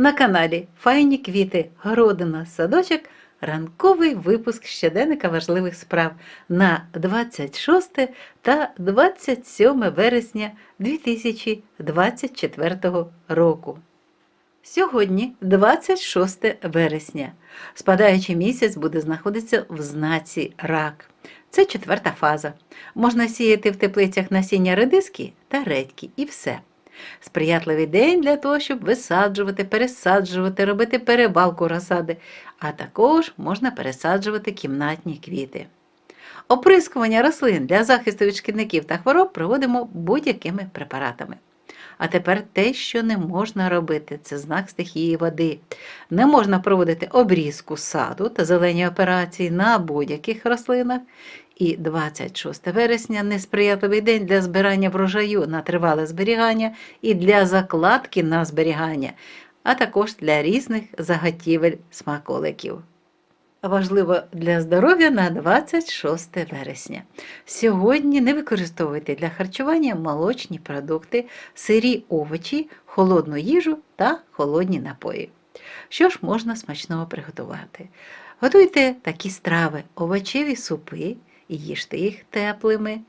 На каналі Файні квіти, городина, садочок. Ранковий випуск щоденника важливих справ на 26 та 27 вересня 2024 року. Сьогодні 26 вересня. Спадаючий місяць буде знаходитися в знаці рак. Це четверта фаза. Можна сіяти в теплицях насіння редиски та редьки і все. Сприятливий день для того, щоб висаджувати, пересаджувати, робити перебалку розсади, а також можна пересаджувати кімнатні квіти. Оприскування рослин для захисту від шкідників та хвороб проводимо будь-якими препаратами. А тепер те, що не можна робити, це знак стихії води. Не можна проводити обрізку саду та зелені операції на будь-яких рослинах. І 26 вересня несприятливий день для збирання врожаю на тривале зберігання і для закладки на зберігання, а також для різних заготівель смаколиків. Важливо для здоров'я на 26 вересня. Сьогодні не використовуйте для харчування молочні продукти, сирі овочі, холодну їжу та холодні напої. Що ж можна смачного приготувати? Готуйте такі страви, овочеві супи, і їжте їх теплими,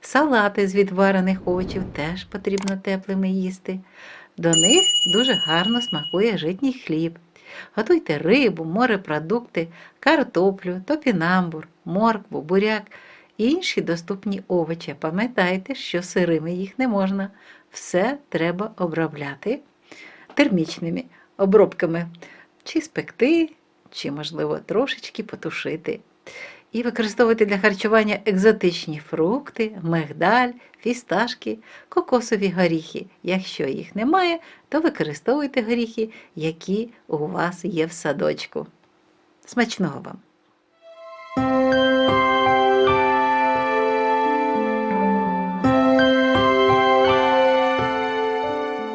салати з відварених овочів теж потрібно теплими їсти. До них дуже гарно смакує житній хліб. Готуйте рибу, морепродукти, картоплю, топінамбур, моркву, буряк і інші доступні овочі. Пам'ятайте, що сирими їх не можна. Все треба обробляти термічними обробками, чи спекти, чи, можливо, трошечки потушити. І використовувати для харчування екзотичні фрукти, мигдаль, фісташки, кокосові горіхи. Якщо їх немає, то використовуйте горіхи, які у вас є в садочку. Смачного вам!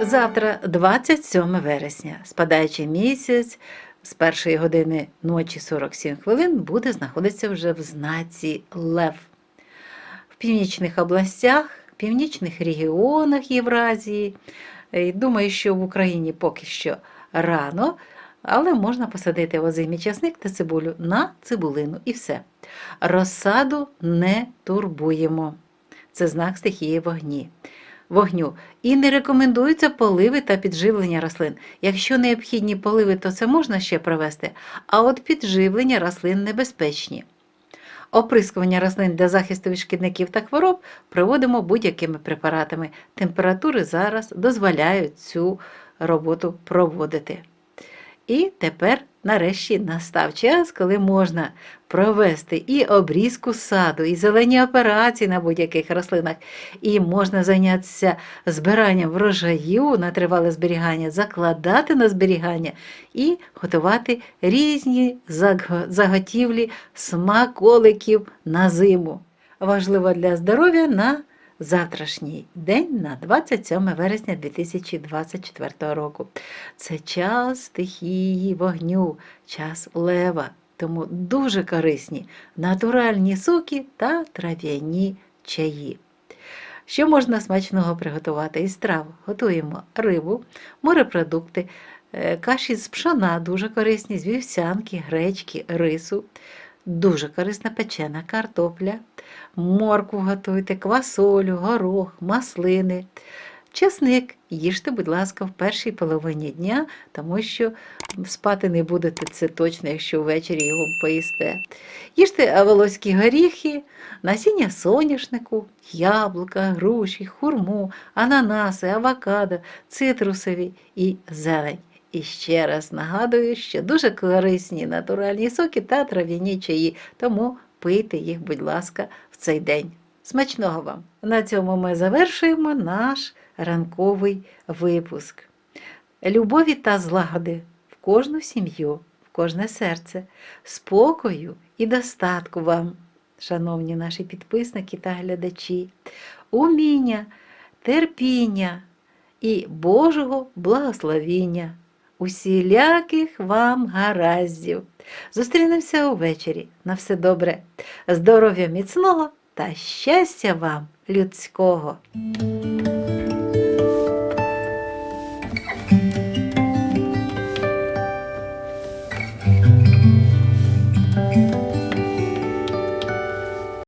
Завтра, 27 вересня, спадаючий місяць з першої години ночі 47 хвилин буде знаходитися вже в знаці Лев. В північних областях, північних регіонах Євразії. Е, Думаю, що в Україні поки що рано, але можна посадити озимий часник та цибулю на цибулину і все. Розсаду не турбуємо. Це знак стихії вогні. Вогню. І не рекомендуються поливи та підживлення рослин. Якщо необхідні поливи, то це можна ще провести, а от підживлення рослин небезпечні. Оприскування рослин для захисту від шкідників та хвороб проводимо будь-якими препаратами. Температури зараз дозволяють цю роботу проводити. І тепер, нарешті, настав час, коли можна провести і обрізку саду, і зелені операції на будь-яких рослинах, і можна зайнятися збиранням врожаю на тривале зберігання, закладати на зберігання і готувати різні заготівлі смаколиків на зиму. Важливо для здоров'я на завтрашній день на 27 вересня 2024 року. Це час стихії вогню, час лева, тому дуже корисні натуральні соки та трав'яні чаї. Що можна смачного приготувати із трав? Готуємо рибу, морепродукти, е, каші з пшона, дуже корисні, з вівсянки, гречки, рису, дуже корисна печена картопля, моркву готуйте, квасолю, горох, маслини. Чесник їжте, будь ласка, в першій половині дня, тому що спати не будете це точно, якщо ввечері його поїсте. Їжте волоські горіхи, насіння соняшнику, яблука, груші, хурму, ананаси, авокадо, цитрусові і зелень. І ще раз нагадую, що дуже корисні натуральні соки та трав'яні чаї, тому пийте їх, будь ласка, в цей день. Смачного вам! На цьому ми завершуємо наш ранковий випуск. Любові та злагоди в кожну сім'ю, в кожне серце, спокою і достатку вам, шановні наші підписники та глядачі, уміння, терпіння і Божого благословіння. Усіляких вам гараздів. Зустрінемося увечері. На все добре. Здоров'я міцного та щастя вам людського!